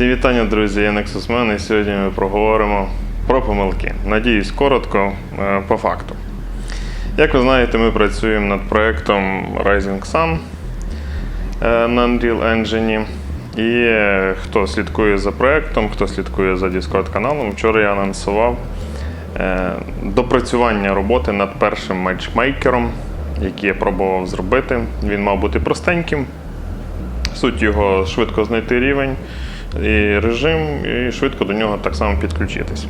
Всі вітання, друзі, я Man, і сьогодні ми проговоримо про помилки. Надіюсь, коротко, е, по факту. Як ви знаєте, ми працюємо над проєктом Rising Sun е, на Unreal Engine. І хто слідкує за проєктом, хто слідкує за Discord каналом, вчора я анонсував е, допрацювання роботи над першим матчмейкером, який я пробував зробити. Він мав бути простеньким, Суть його швидко знайти рівень і режим, і швидко до нього так само підключитись.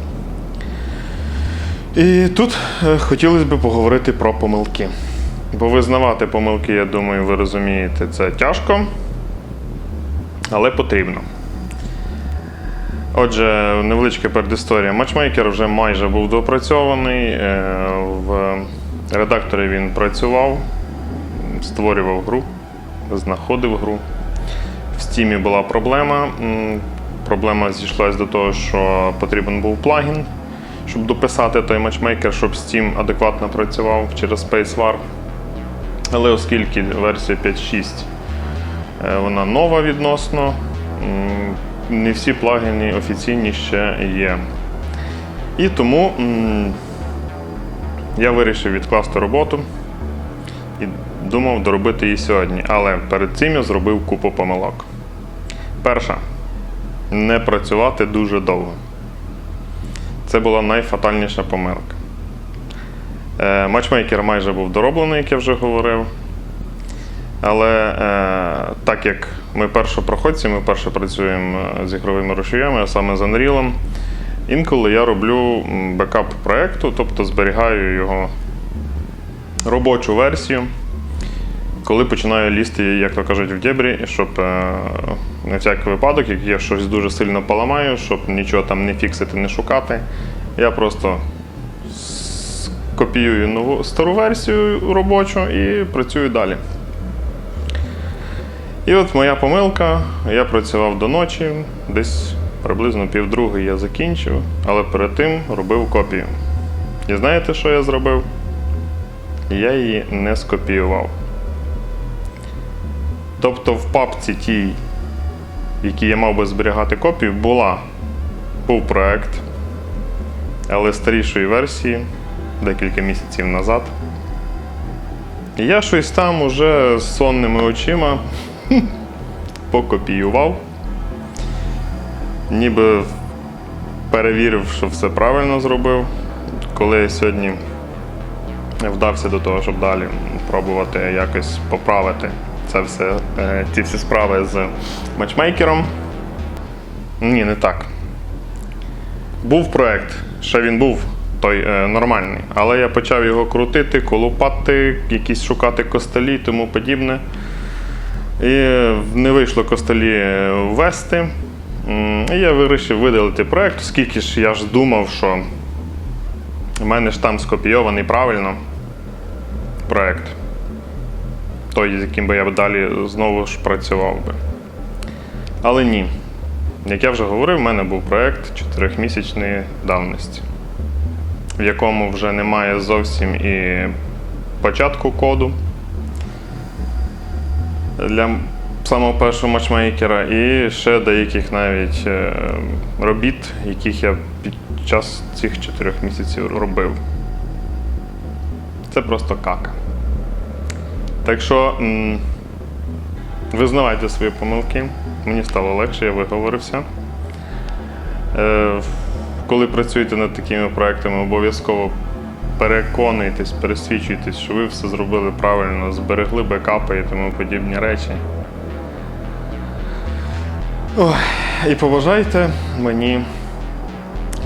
І тут е, хотілося б поговорити про помилки. Бо визнавати помилки, я думаю, ви розумієте, це тяжко, але потрібно. Отже, невеличка передісторія. Матчмейкер вже майже був допрацьований. е, В редакторі він працював, створював гру, знаходив гру. В Steam була проблема. Проблема зійшлася до того, що потрібен був плагін, щоб дописати той матчмейкер, щоб Steam адекватно працював через SpaceWar. Але оскільки версія 5.6 е, вона нова відносно, не всі плагіни офіційні ще є. І тому я вирішив відкласти роботу і думав доробити її сьогодні. Але перед цим я зробив купу помилок. Перша не працювати дуже довго. Це була найфатальніша помилка. Е, матчмейкер майже був дороблений, як я вже говорив. Але е, так як ми першопроходці, ми перше працюємо е, з ігровими рушіями, а саме з Unreal, інколи я роблю бекап проєкту, тобто зберігаю його робочу версію, коли починаю лізти, як то кажуть, в дебрі, щоб е, на всякий випадок, як я щось дуже сильно поламаю, щоб нічого там не фіксити, не шукати, я просто с- копіюю нову стару версію робочу і працюю далі. І от моя помилка, я працював до ночі, десь приблизно півдругої я закінчив, але перед тим робив копію. І знаєте, що я зробив? Я її не скопіював. Тобто в папці тій, якій я мав би зберігати копію, була, був проект, але старішої версії декілька місяців назад. І я щось там уже з сонними очима покопіював, ніби перевірив, що все правильно зробив. Коли я сьогодні вдався до того, щоб далі пробувати якось поправити це все, е, ці всі справи з матчмейкером. Ні, не так. Був проект, ще він був той е, нормальний, але я почав його крутити, колупати, якісь шукати костелі і тому подібне. І не вийшло костелі е, ввести. І я вирішив видалити проект, оскільки ж я ж думав, що у мене ж там скопійований правильно проект. Той, з яким би я б далі знову ж працював би. Але ні. Як я вже говорив, в мене був проект 4-місячної давності, в якому вже немає зовсім і початку коду для самого першого матчмейкера, і ще деяких навіть е, робіт, яких я під час цих 4 місяців робив. Це просто кака. Так що визнавайте свої помилки. Мені стало легше, я виговорився. Е, коли працюєте над такими проектами, обов'язково переконуйтесь, пересвідчуйтесь, що ви все зробили правильно, зберегли бекапи і тому подібні речі. І побажайте мені,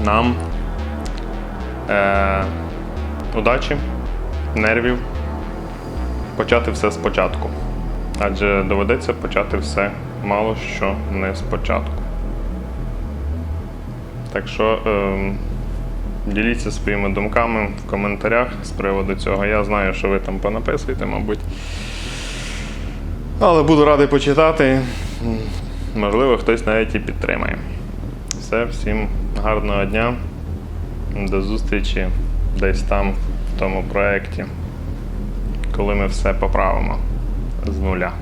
нам е, удачі, нервів, почати все спочатку. Адже доведеться почати все мало що не спочатку. Так що е, діліться своїми думками в коментарях з приводу цього. Я знаю, що ви там понаписуєте, мабуть. Але буду радий почитати. Можливо, хтось навіть і підтримає. Все, всім гарного дня. До зустрічі десь там, в тому проєкті, коли ми все поправимо з нуля.